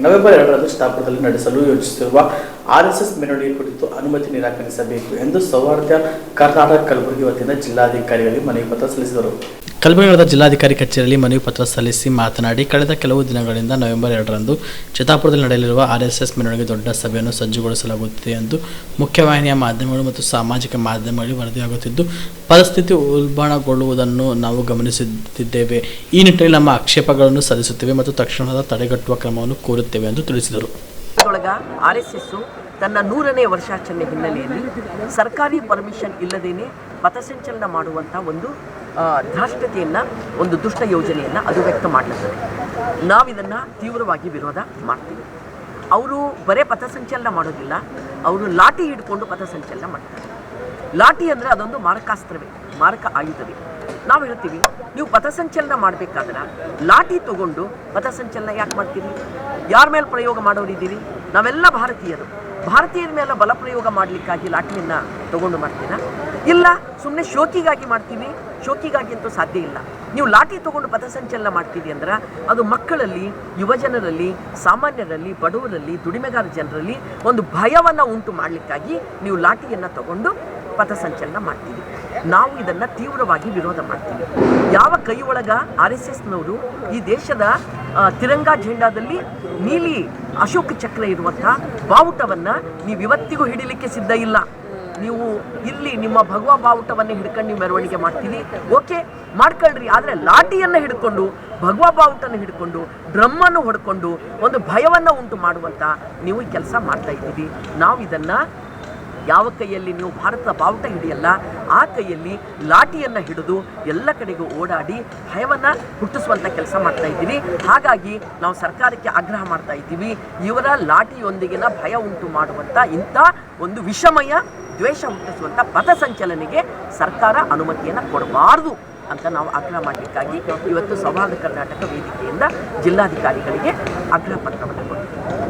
November ಎರಡರಂದು ಸ್ಥಾಪನದಲ್ಲಿ ನಡೆಸಲು ಯೋಜಿಸಿರುವ RSS ಮೆರವಣಿಗೆ ಕುರಿತು ಅನುಮತಿ ನಿರಾಕರಿಸಬೇಕು ಎಂದು ಸೌಹಾರ್ದ ಕರ್ನಾಟಕ ಕಲಬುರಗಿ ವತಿಯಿಂದ ಜಿಲ್ಲಾಧಿಕಾರಿಗಳಿಗೆ ಮನವಿ ಪತ್ರ ಸಲ್ಲಿಸಿದರು. ಕಲಬುರಗಿ ಜಿಲ್ಲಾಧಿಕಾರಿ ಕಚೇರಿಯಲ್ಲಿ ಮನವಿ ಪತ್ರ ಸಲ್ಲಿಸಿ ಮಾತನಾಡಿ, ಕಳೆದ ಕೆಲವು ದಿನಗಳಿಂದ ನವೆಂಬರ್ ಎರಡರಂದು ಚಿತ್ತಾಪುರದಲ್ಲಿ ನಡೆಯಲಿರುವ ಆರ್ಎಸ್ಎಸ್ ಮೆರವಣಿಗೆ ದೊಡ್ಡ ಸಭೆಯನ್ನು ಸಜ್ಜುಗೊಳಿಸಲಾಗುತ್ತಿದೆ ಎಂದು ಮುಖ್ಯವಾಹಿನಿಯ ಮಾಧ್ಯಮಗಳು ಮತ್ತು ಸಾಮಾಜಿಕ ಮಾಧ್ಯಮಗಳಲ್ಲಿ ವರದಿಯಾಗುತ್ತಿದ್ದು, ಪರಿಸ್ಥಿತಿ ಉಲ್ಬಣಗೊಳ್ಳುವುದನ್ನು ನಾವು ಗಮನಿಸುತ್ತಿದ್ದೇವೆ. ಈ ನಿಟ್ಟಿನಲ್ಲಿ ನಮ್ಮ ಆಕ್ಷೇಪಗಳನ್ನು ಸಲ್ಲಿಸುತ್ತೇವೆ ಮತ್ತು ತಕ್ಷಣದ ತಡೆಗಟ್ಟುವ ಕ್ರಮವನ್ನು ಕೋರುತ್ತೇವೆ ಎಂದು ತಿಳಿಸಿದರು. ಒಳಗ ಆರ್ ಎಸ್ ಎಸ್ಸು ತನ್ನ ನೂರನೇ ವರ್ಷಾಚರಣೆ ಹಿನ್ನೆಲೆಯಲ್ಲಿ ಸರ್ಕಾರಿ ಪರ್ಮಿಷನ್ ಇಲ್ಲದೇನೆ ಪಥಸಂಚಲನ ಮಾಡುವಂಥ ಒಂದು ಆ, ಧಾಷ್ಟತೆಯನ್ನು ಒಂದು ದುಷ್ಟ ಯೋಜನೆಯನ್ನು ಅದು ವ್ಯಕ್ತ ಮಾಡಿರ್ತದೆ ನಾವಿದನ್ನು ತೀವ್ರವಾಗಿ ವಿರೋಧ ಮಾಡ್ತೀವಿ. ಅವರು ಬರೇ ಪಥಸಂಚಲನ ಮಾಡೋದಿಲ್ಲ ಅವರು ಲಾಠಿ ಹಿಡ್ಕೊಂಡು ಪಥಸಂಚಲನ ಮಾಡ್ತಾರೆ. ಲಾಠಿ ಅಂದರೆ ಅದೊಂದು ಮಾರಕಾಸ್ತ್ರವೇ ಮಾರಕ ಆಯುಧವೇ. ನಾವು ಇರ್ತೀವಿ ನೀವು ಪಥಸಂಚಲನ ಮಾಡಬೇಕಾದ್ರೆ ಲಾಠಿ ತಗೊಂಡು ಪಥಸಂಚಲನ ಯಾಕೆ ಮಾಡ್ತೀರಿ? ಯಾರ ಮೇಲೆ ಪ್ರಯೋಗ ಮಾಡೋರಿದ್ದೀರಿ ನಾವೆಲ್ಲ ಭಾರತೀಯರು. ಭಾರತೀಯರ ಮೇಲೆ ಬಲ ಪ್ರಯೋಗ ಮಾಡಲಿಕ್ಕಾಗಿ ಲಾಠಿಯನ್ನು ತಗೊಂಡು ಮಾಡ್ತೀರಾ? ಇಲ್ಲ ಸುಮ್ಮನೆ ಶೋಕಿಗಾಗಿ ಮಾಡ್ತೀವಿ. ಶೋಕಿಗಾಗಿ ಅಂತೂ ಸಾಧ್ಯ ಇಲ್ಲ. ನೀವು ಲಾಠಿ ತಗೊಂಡು ಪಥಸಂಚಲನ ಮಾಡ್ತೀವಿ ಅಂದ್ರೆ ಅದು ಮಕ್ಕಳಲ್ಲಿ, ಯುವಜನರಲ್ಲಿ, ಸಾಮಾನ್ಯರಲ್ಲಿ, ಬಡವರಲ್ಲಿ, ದುಡಿಮೆಗಾರ ಜನರಲ್ಲಿ ಒಂದು ಭಯವನ್ನು ಉಂಟು ಮಾಡಲಿಕ್ಕಾಗಿ ನೀವು ಲಾಠಿಯನ್ನು ತಗೊಂಡು ಪಥಸಂಚಲನ ಮಾಡ್ತೀವಿ ನಾವು ಇದನ್ನು ತೀವ್ರವಾಗಿ ವಿರೋಧ ಮಾಡ್ತೀವಿ. ಯಾವ ಕೈ ಒಳಗ ಆರ್ ಎಸ್ ಎಸ್ನವರು ಈ ದೇಶದ ತಿರಂಗಾ ಝೆಂಡಾದಲ್ಲಿ ನೀಲಿ ಅಶೋಕ ಚಕ್ರ ಇರುವಂಥ ಬಾವುಟವನ್ನು ನೀವು ಇವತ್ತಿಗೂ ಹಿಡಿಲಿಕ್ಕೆ ಸಿದ್ಧ ಇಲ್ಲ. ನೀವು ಇಲ್ಲಿ ನಿಮ್ಮ ಭಗವ ಬಾವುಟವನ್ನು ಹಿಡ್ಕೊಂಡು ನೀವು ಮೆರವಣಿಗೆ ಮಾಡ್ತೀವಿ ಓಕೆ, ಮಾಡ್ಕೊಳ್ರಿ, ಆದರೆ ಲಾಠಿಯನ್ನು ಹಿಡ್ಕೊಂಡು, ಭಗವ ಬಾವುಟನ್ನು ಹಿಡ್ಕೊಂಡು, ಡ್ರಮ್ಮನ್ನು ಹೊಡ್ಕೊಂಡು ಒಂದು ಭಯವನ್ನು ಉಂಟು ಮಾಡುವಂಥ ನೀವು ಕೆಲಸ ಮಾಡ್ತಾ ಇದ್ದೀವಿ ನಾವು ಇದನ್ನು ಯಾವ ಕೈಯಲ್ಲಿ ನೀವು ಭಾರತ ಬಾವುಟ ಹಿಡಿಯಲ್ಲ, ಆ ಕೈಯಲ್ಲಿ ಲಾಠಿಯನ್ನು ಹಿಡಿದು ಎಲ್ಲ ಕಡೆಗೂ ಓಡಾಡಿ ಭಯವನ್ನು ಹುಟ್ಟಿಸುವಂಥ ಕೆಲಸ ಮಾಡ್ತಾ ಇದ್ದೀವಿ. ಹಾಗಾಗಿ ನಾವು ಸರ್ಕಾರಕ್ಕೆ ಆಗ್ರಹ ಮಾಡ್ತಾ ಇದ್ದೀವಿ. ಇವರ ಲಾಠಿಯೊಂದಿಗಿನ ಭಯ ಉಂಟು ಮಾಡುವಂಥ ಇಂಥ ಒಂದು ವಿಷಮಯ ದ್ವೇಷ ಹುಟ್ಟಿಸುವಂಥ ಪಥಸಂಚಲನೆಗೆ ಸರ್ಕಾರ ಅನುಮತಿಯನ್ನು ಕೊಡಬಾರದು ಅಂತ ನಾವು ಆಗ್ರಹ ಮಾಡಲಿಕ್ಕಾಗಿ ಇವತ್ತು ಸೌಹಾರ್ದ ಕರ್ನಾಟಕ ವೇದಿಕೆಯಿಂದ ಜಿಲ್ಲಾಧಿಕಾರಿಗಳಿಗೆ ಆಗ್ರಹ ಪತ್ರವನ್ನು ಕೊಟ್ಟಿದ್ದೀವಿ.